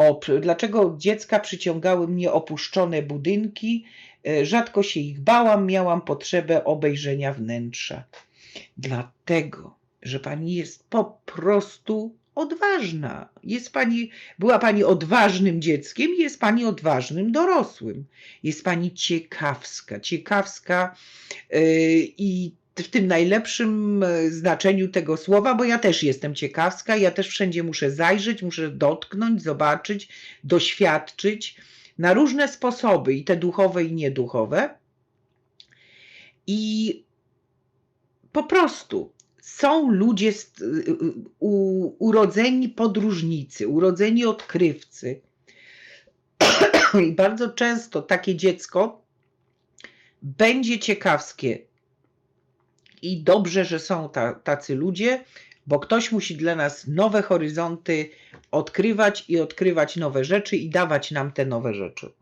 O, dlaczego dziecka przyciągały mnie opuszczone budynki? E, Rzadko się ich bałam, miałam potrzebę obejrzenia wnętrza. Dlatego, że pani jest po prostu odważna. Jest pani, była pani odważnym dzieckiem jest pani odważnym dorosłym. Jest pani ciekawska, ciekawska yy, i w tym najlepszym e, znaczeniu tego słowa, bo ja też jestem ciekawska, ja też wszędzie muszę zajrzeć, muszę dotknąć, zobaczyć, doświadczyć na różne sposoby, i te duchowe, i nieduchowe. I po prostu są ludzie u, urodzeni podróżnicy, urodzeni odkrywcy. I bardzo często takie dziecko będzie ciekawskie. I dobrze, że są ta, tacy ludzie, bo ktoś musi dla nas nowe horyzonty odkrywać i odkrywać nowe rzeczy i dawać nam te nowe rzeczy.